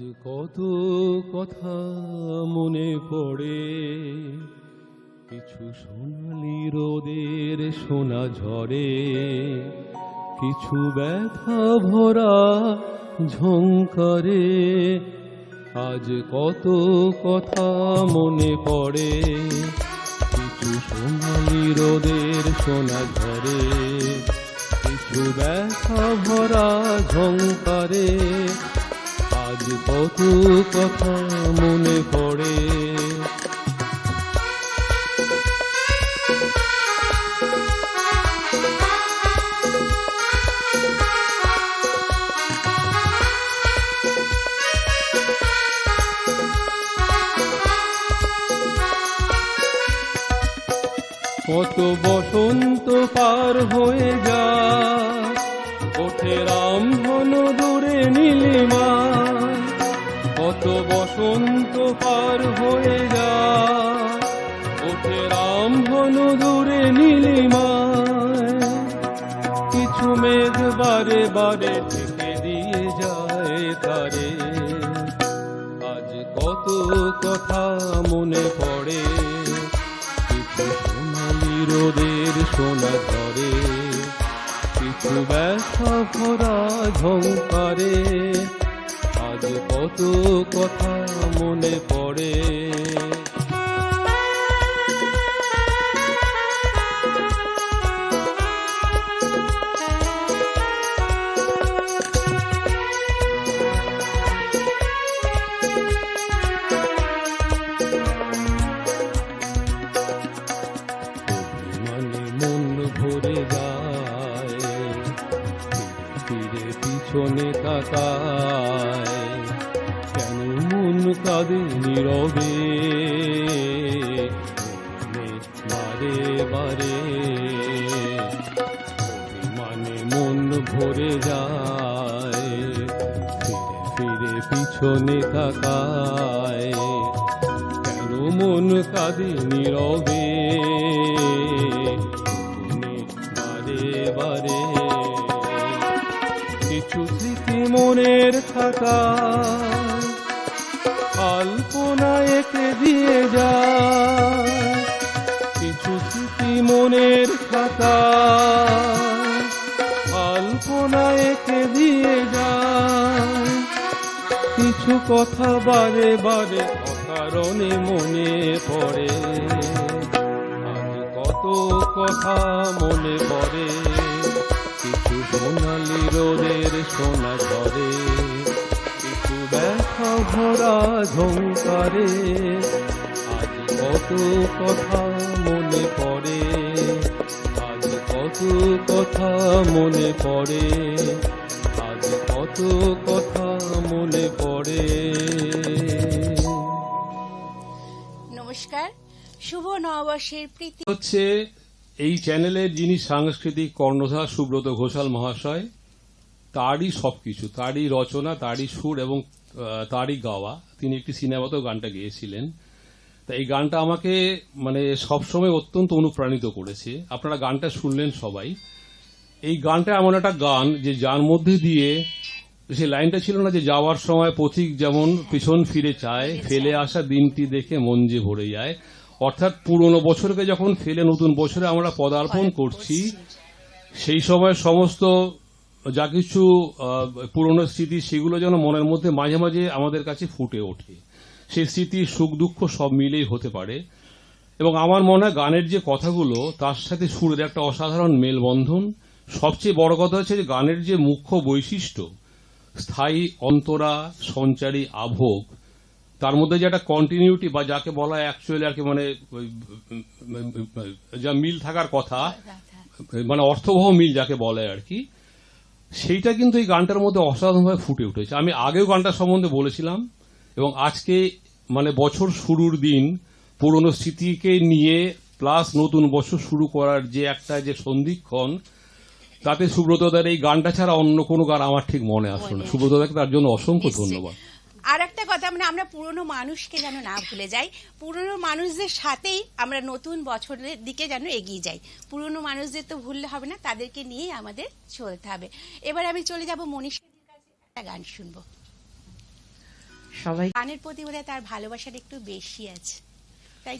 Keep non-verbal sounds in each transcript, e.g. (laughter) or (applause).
কত কথা মনে পড়ে, কিছু সোনালি রোদের সোনা ঝরে, কিছু ব্যথা ভরা ঝঙ্কারে আজ কত কথা মনে পড়ে, কিছু সোনালি রোদের সোনা ঝরে, কিছু ব্যথা ভরা ঝঙ্কারে আজ কত কথা মনে পড়ে। কত বসন্ত পার হয়ে যায় ওঠে রামধন দূরে নীলিমা। কত বসন্ত পার হয়ে যায় ওঠে রামধন দূরে নীলিমা কিছু মেঘ বারে বারে ঢেকে দিয়ে যায় তারে। আজ কত কথা মনে পড়ে। কিছু সোনালি রোদের সোনা ধরে কিছু ব্যথা ভরা ঝঙ্কারে আজ কত কথা মনে পড়ে। বারে বারে। অভিমানে মন ভরে যায়, ফিরে ফিরে পিছনে তাকায়। কেন মন কাঁদে নীরবে? মনে বারে বারে। কিছু স্মৃতি মনের খাতা কল্পনা এঁকে দিয়ে যায়। মনের খাতা। কল্পনা এঁকে দিয়ে যায়। কিছু কথা বারে বারে অকারণে মনে পড়ে। আজ কত কথা মনে পড়ে। কিছু সোনালি রোদের সোনা ঝরে। কিছু ব্যথা ভরা ঝঙ্কারে আজ কত কথা কত কথা মনে পড়ে। আজ কত কথা মনে পড়ে। নমস্কার শুভ নববর্ষের প্রীতি। হচ্ছে এই চ্যানেলের যিনি সাংস্কৃতিক কর্ণধার সুব্রত ঘোষাল মহাশয় তারই সবকিছু তারই রচনা তারই সুর এবং তারই গাওয়া। তিনি একটি সিনেমাতেও গানটা গেয়েছিলেন। তা এই গানটা আমাকে মানে সবসময় অত্যন্ত অনুপ্রাণিত করেছে। আপনারা গানটা শুনলেন সবাই। এই গানটা এমন একটা গান যে যার মধ্যে দিয়ে সে লাইনটা ছিল না যে যাওয়ার সময় পথিক যেমন পিছন ফিরে চায় ফেলে আসা দিনটি দেখে মন যে ভরে যায়। অর্থাৎ পুরনো বছরকে যখন ফেলে নতুন বছরে আমরা পদার্পণ করছি সেই সময় সমস্ত যা কিছু পুরনো স্মৃতি সেগুলো যেন মনের মধ্যে মাঝে মাঝে আমাদের কাছে ফুটে ওঠে। সেই স্মৃতি, সুখ, দুঃখ সব মিলেই হতে পারে। এবং আমার মনে হয় গানের যে কথাগুলো, তার সাথে সুরের একটা অসাধারণ মেলবন্ধন। সবচেয়ে বড় কথা হচ্ছে যে গানের যে মুখ্য বৈশিষ্ট্য, স্থায়ী অন্তরা, সঞ্চারী, আভোগ, তার মধ্যে যে একটা কন্টিনিউটি বা যাকে বলা হয় অ্যাকচুয়ালি আর কি মানে যা মিল থাকার কথা মানে অর্থবহ মিল যাকে বলে আর কি, সেইটা কিন্তু এই গানটার মধ্যে অসাধারণভাবে ফুটে উঠেছে। আমি আগেও গানটার সম্বন্ধে বলেছিলাম এবং আজকে মানে বছর শুরুর দিন পুরনো স্মৃতিকে নিয়ে প্লাস নতুন বছর শুরু করার যে একটা যে সন্ধিক্ষণ তাতে সুব্রতদার এই গানটা ছাড়া অন্য কোনো গান আমার ঠিক মনে আসলো না। সুব্রতদাকে তার জন্য অসংখ্য ধন্যবাদ। আর একটা কথা মানে আমরা পুরনো মানুষকে যেন না ভুলে যাই পুরনো মানুষদের সাথেই আমরা নতুন বছরের দিকে যেন এগিয়ে যাই। পুরনো মানুষদের তো ভুললে হবে না তাদেরকে নিয়েই আমাদের চলতে হবে। এবার আমি চলে যাব মনীষাদির কাছে একটা গান শুনব। সবাই। গানের প্রতি বোধহয় তার ভালোবাসাটা একটু বেশি আছে।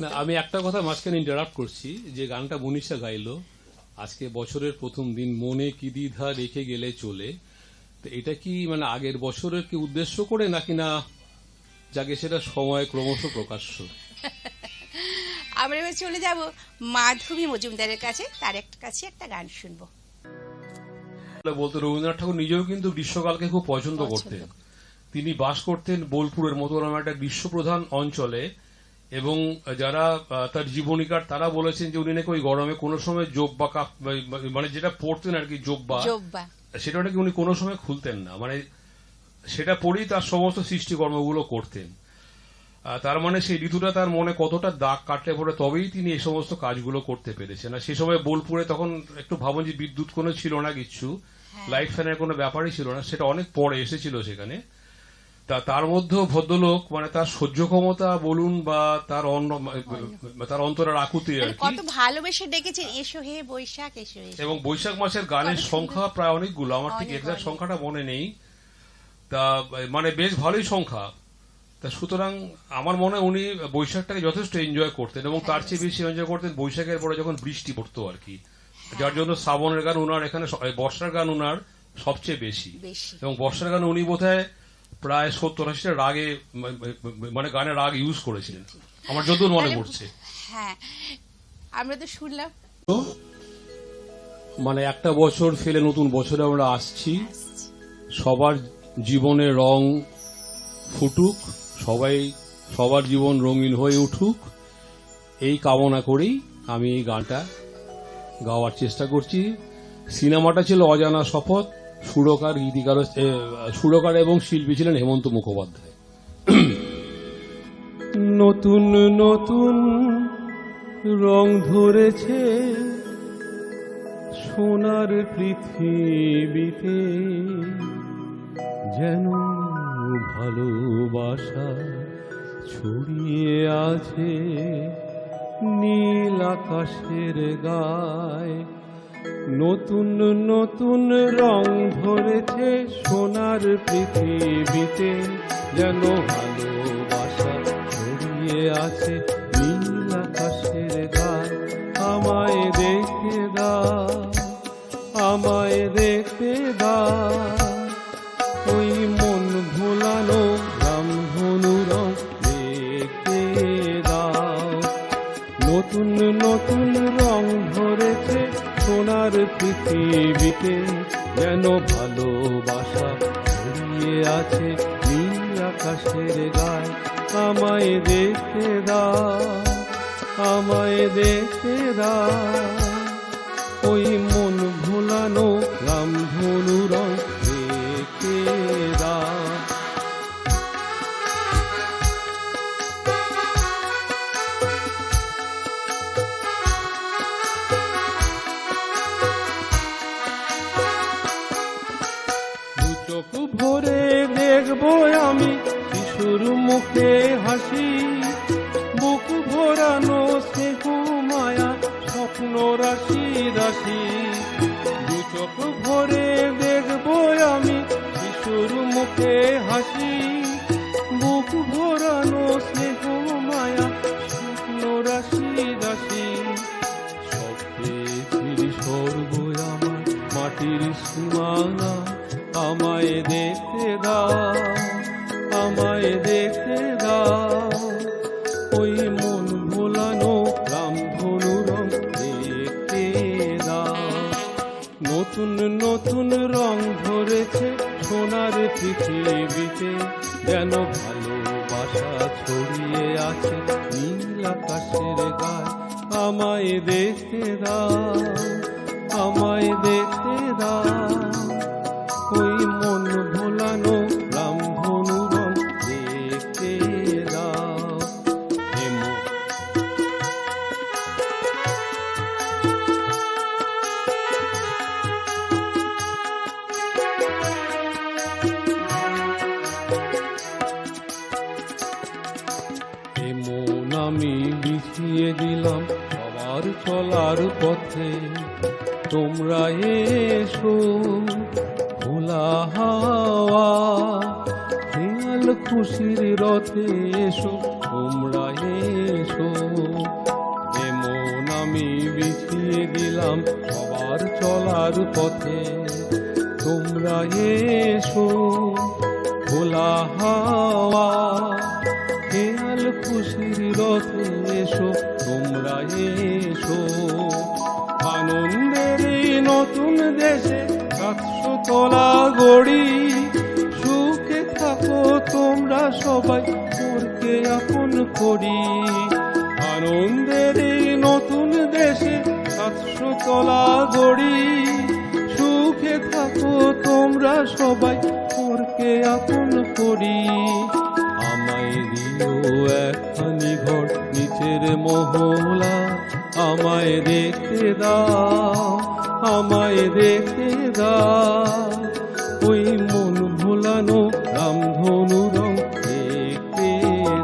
না আমি একটা কথা মাঝখানে ইন্টারাপ্ট করছি যে গানটা মনীষা গাইলো আজকে বছরের প্রথম দিন মনে কি দ্বিধা রেখে গেলে চলে তো এটা কি মানে আগের বছরের কি উদ্দেশ্য করে নাকি না? যাকে সেটা সময় ক্রমশ প্রকাশ্য। (laughs) আমরা এবার চলে যাব মাধবী মজুমদারের কাছে। তার একটা কাছে একটা গান শুনব। বলতে রবীন্দ্রনাথ ঠাকুর নিজেও কিন্তু গ্রীষ্মকালকে খুব পছন্দ করতেন। তিনি বাস করতেন বোলপুরের মতো একটা গ্রীষ্মপ্রধান অঞ্চলে এবং যারা তার জীবনীকার তারা বলেছেন যে উনি নাকি ওই গরমে কোনো সময় জোব্বা কাপ মানে যেটা পড়তেন আর কি জোব্বা সেটা নাকি উনি কোনো সময় খুলতেন না। মানে সেটা পরেই তার সমস্ত সৃষ্টিকর্মগুলো করতেন। তার মানে সেই ঋতুটা তার মনে কতটা দাগ কাটলে পরে তবেই তিনি এই সমস্ত কাজগুলো করতে পেরেছেন। আর সে সময় বোলপুরে তখন একটু ভাবুন যে বিদ্যুৎ কোনো ছিল না কিছু লাইট ফ্যানের কোনো ব্যাপারই ছিল না সেটা অনেক পরে এসেছিল সেখানে। তা তার মধ্যেও ভদ্রলোক মানে তার সহ্য ক্ষমতা বলুন বা তার অন্য তার অন্তরের আকুতি আর মানে কত ভালোবেসে ডেকেছেন এসো হে বৈশাখ এসো এবং বৈশাখ মাসের গানের সংখ্যা প্রায় অনেকগুলো আমার ঠিক এক্সাক্ট সংখ্যাটা মনে নেই। তা মানে বেশ ভালোই সংখ্যা। তা সুতরাং আমার মনে হয় উনি বৈশাখটাকে যথেষ্ট এনজয় করতেন এবং তার চেয়ে বেশি এনজয় করতেন বৈশাখের পরে যখন বৃষ্টি পড়তো আর কি। যার জন্য শ্রাবণের গান উনার এখানে বর্ষার গান উনার সবচেয়ে বেশি। এবং বর্ষার গান উনি বোধহয় প্রায় সত্তর আশিটা রাগে মানে গানের রাগ ইউজ করেছিলেন। আমার যতদূর মনে পড়ছে। হ্যাঁ আমরা তো শুনলাম। মানে একটা বছর ফেলে নতুন বছরে আমরা আসছি। সবার জীবনে রং ফুটুক সবাই সবার জীবন রঙিন হয়ে উঠুক। এই কামনা করেই আমি এই গানটা গাওয়ার চেষ্টা করছি। সিনেমাটা ছিল অজানা শপথ সুরকার, গীতিকার সুরকার এবং শিল্পী ছিলেন হেমন্ত মুখোপাধ্যায়। নতুন নতুন রং ধরেছে সোনার পৃথিবীতে, যেন ভালোবাসা ছড়িয়ে আছে নীল আকাশের গায়। নতুন নতুন রং ধরেছে সোনার পৃথিবীতে, যেন ভালোবাসা ছড়িয়ে আছে নীল আকাশের গায়। আমায় দেখে দা আমায় দেখে দাও। দাও ওই মন ভোলানো রামধনু আমায় দেখতে দাও, আমায় দেখতে দাও। ওই মন ভোলানো রামধনু রং দেখতে দাও। নতুন নতুন রং ধরেছে সোনার পৃথিবীতে, যেন ভালোবাসা ছড়িয়ে আছে নীল আকাশের গায়। আমায় দেখতে দাও, আমায় দেখতে দাও। ভোলানো রামধনু রং দেখতে দাও। হে মন এমন আমি বিছিয়ে দিলাম সবার চলার পথে। তোমরা এসো খুশির রথে এসো, তোমরা এসো। এমন আমি বিছিয়ে দিলাম সবার চলার পথে, তোমরা এসো। খোলা হাওয়া, খেয়াল খুশির রথে এসো, তোমরা এসো। আনন্দের নতুন দেশে সাতশো তলা গড়ি সুখে তোমরা সবাই তোরকে আপন করি। আনন্দের এই নতুন দেশে সাতশো তলা গড়ি। সুখে থাকো তোমরা সবাই তোরকে আপন করি। আমায় দিও একখানি ঘর নিচের মহলা, আমায় দেখতে দাও, আমায় দেখতে দাও। ওই মন ভোলানো রামধনু রং দেখতে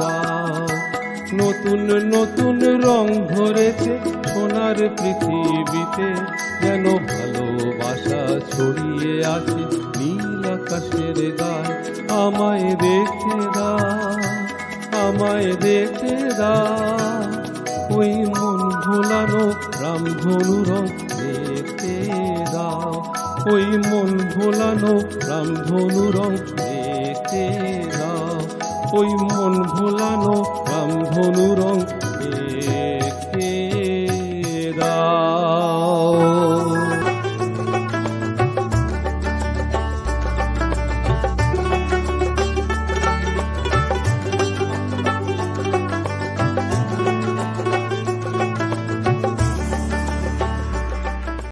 দাও। নতুন নতুন রং ধরেছে সোনার পৃথিবীতে, যেন ভালোবাসা ছড়িয়ে আছে নীল আকাশের গায়ে। আমায় দেখে দাও, আমায় দেখে দাও। ওই মন ভোলানো রামধনু রং দেখতে দাও। ওই মন ভোলানো রামধনু রং হাতে দাও ওই মন ভোলানো রামধনু রং